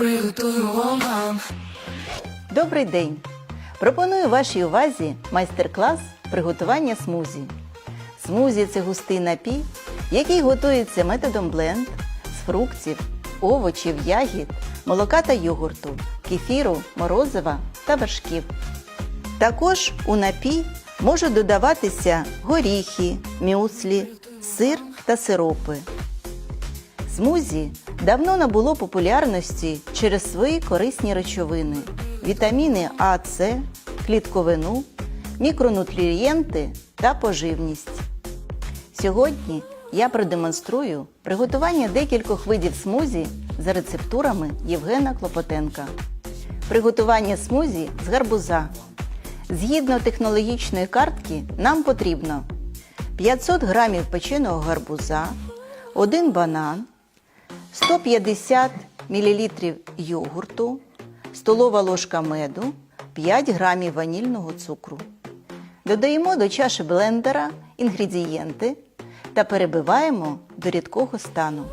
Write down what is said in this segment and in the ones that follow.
приготую вам. Добрий день! Пропоную вашій увазі майстер-клас приготування смузі. Смузі це густий напій, який готується методом бленд з фруктів, овочів, ягід, молока та йогурту, кефіру, морозива та вершків. Також у напій можуть додаватися горіхи, мюслі, сир та сиропи. Смузі давно набуло популярності через свої корисні речовини, вітаміни А, С, клітковину, мікронутрієнти та поживність. Сьогодні я продемонструю приготування декількох видів смузі за рецептурами Євгена Клопотенка. Приготування смузі з гарбуза. Згідно технологічної картки, нам потрібно 500 г печеного гарбуза, 1 банан, 150 мл йогурту, столова ложка меду, 5 г ванільного цукру. Додаємо до чаші блендера інгредієнти та перебиваємо до рідкого стану.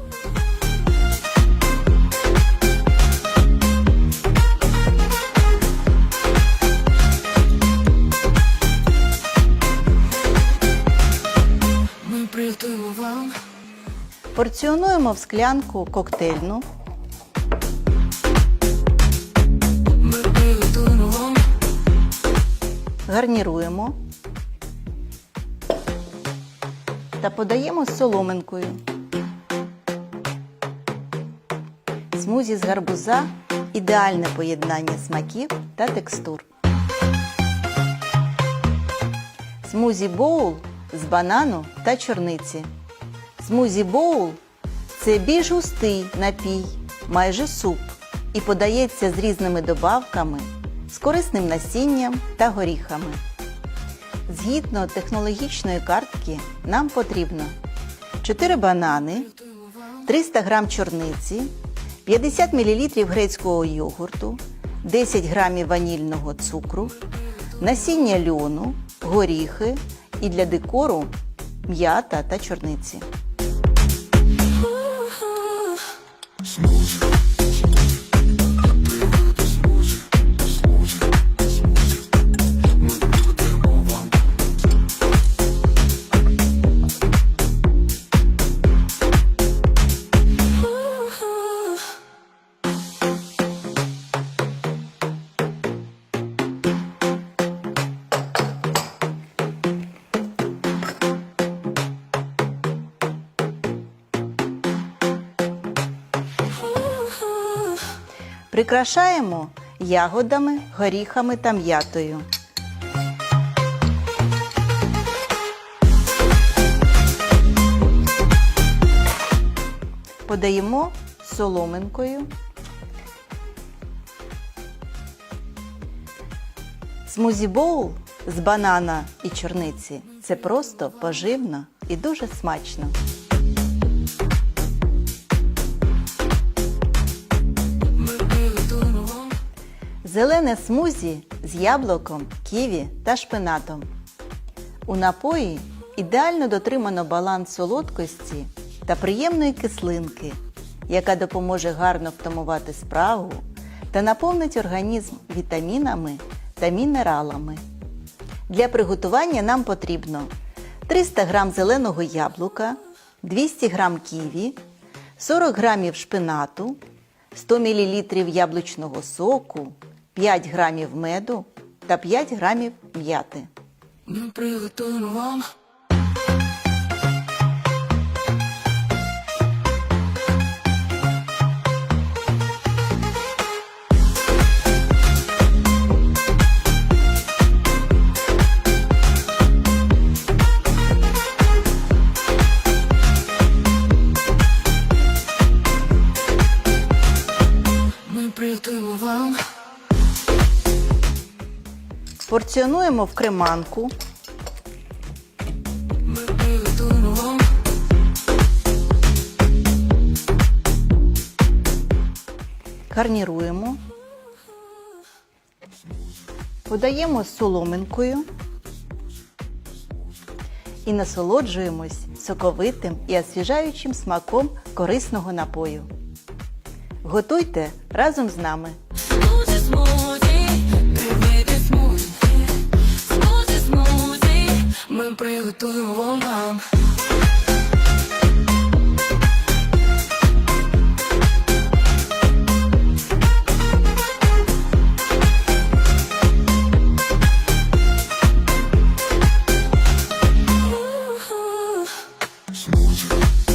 Ми приготуємо вам. Порціонуємо в склянку коктейльну, гарніруємо та подаємо з соломинкою. Смузі з гарбуза ідеальне поєднання смаків та текстур. Смузі боул з банану та чорниці. Смузі боул це більш густий напій, майже суп, і подається з різними добавками, з корисним насінням та горіхами. Згідно технологічної картки, нам потрібно 4 банани, 300 г чорниці, 50 мл грецького йогурту, 10 г ванільного цукру, насіння льону, горіхи і для декору м'ята та чорниці. Прикрашаємо ягодами, горіхами та м'ятою. Подаємо соломинкою. Смузі боул з банана і чорниці це просто поживно і дуже смачно. Зелене смузі з яблуком, ківі та шпинатом. У напої ідеально дотримано баланс солодкості та приємної кислинки, яка допоможе гарно втамувати справу та наповнить організм вітамінами та мінералами. Для приготування нам потрібно 300 г зеленого яблука, 200 г ківі, 40 г шпинату, 100 мл яблучного соку, 5 г меду та 5 г м'яти. Ми приготуємо вам. Ми приготуємо вам. Порціонуємо в креманку, гарніруємо, подаємо з соломинкою і насолоджуємось соковитим і освіжаючим смаком корисного напою. Готуйте разом з нами. closure.